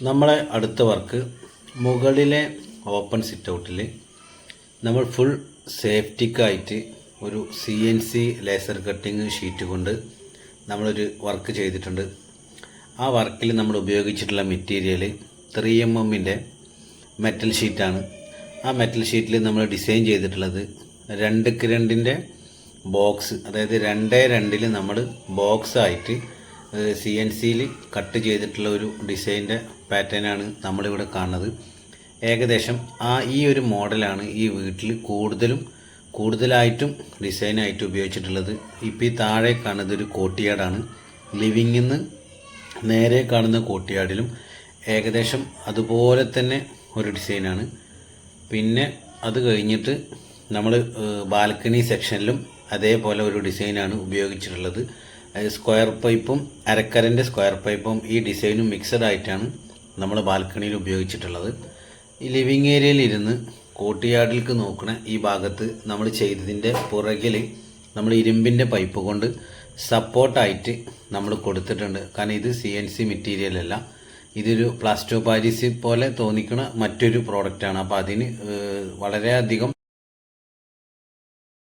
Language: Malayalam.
നമ്മളെ അടുത്ത വർക്ക് മുകളിലെ ഓപ്പൺ സിറ്റ് ഔട്ടിൽ നമ്മൾ ഫുൾ സേഫ്റ്റിക്കായിട്ട് ഒരു C N C laser cutting sheet കൊണ്ട് നമ്മളൊരു വർക്ക് ചെയ്തിട്ടുണ്ട്. ആ വർക്കിൽ നമ്മൾ ഉപയോഗിച്ചിട്ടുള്ള മെറ്റീരിയൽ ത്രീ എം എമ്മിന്റെ മെറ്റൽ ഷീറ്റാണ് ആ മെറ്റൽ ഷീറ്റിൽ നമ്മൾ ഡിസൈൻ ചെയ്തിട്ടുള്ളത് രണ്ടുക്ക് രണ്ടിന്റെ ബോക്സ് അതായത് രണ്ടേ രണ്ടിൽ നമ്മൾ ബോക്സ് ആയിട്ട് സി എൻ സിയിൽ കട്ട് ചെയ്തിട്ടുള്ള ഒരു ഡിസൈന്റെ പാറ്റേണാണ് നമ്മളിവിടെ കാണുന്നത്. ഏകദേശം ആ ഈ ഒരു മോഡലാണ് ഈ വീട്ടിൽ കൂടുതലും കൂടുതലായിട്ടും ഡിസൈനായിട്ട് ഉപയോഗിച്ചിട്ടുള്ളത്. ഇപ്പോൾ ഈ താഴെ കാണുന്നത് ഒരു കോട്ടിയാടാണ് ലിവിങ്ങിൽ നിന്ന് നേരെ കാണുന്ന കോട്ടിയാടിലും ഏകദേശം അതുപോലെ തന്നെ ഒരു ഡിസൈനാണ് പിന്നെ അത് കഴിഞ്ഞിട്ട് നമ്മൾ ബാൽക്കണി സെക്ഷനിലും അതേപോലെ ഒരു ഡിസൈനാണ് ഉപയോഗിച്ചിട്ടുള്ളത്. സ്ക്വയർ പൈപ്പും അരക്കരന്റെ സ്ക്വയർ പൈപ്പും ഈ ഡിസൈനും മിക്സഡ് ആയിട്ടാണ് നമ്മൾ ബാൽക്കണിയിൽ ഉപയോഗിച്ചിട്ടുള്ളത്. ഈ ലിവിങ് ഏരിയയിൽ ഇരുന്ന് കോട്ടിയാടിലേക്ക് നോക്കണ ഈ ഭാഗത്ത് നമ്മൾ ചെയ്തതിന്റെ പുറകിൽ നമ്മൾ ഇരുമ്പിന്റെ പൈപ്പ് കൊണ്ട് സപ്പോർട്ടായിട്ട് നമ്മൾ കൊടുത്തിട്ടുണ്ട്. കാരണം ഇത് സി എൻ സി മെറ്റീരിയൽ അല്ല. ഇതൊരു പ്ലാസ്റ്റോ പാരീസ് പോലെ തോന്നിക്കുന്ന മറ്റൊരു പ്രോഡക്റ്റാണ് അപ്പോൾ അതിന് വളരെയധികം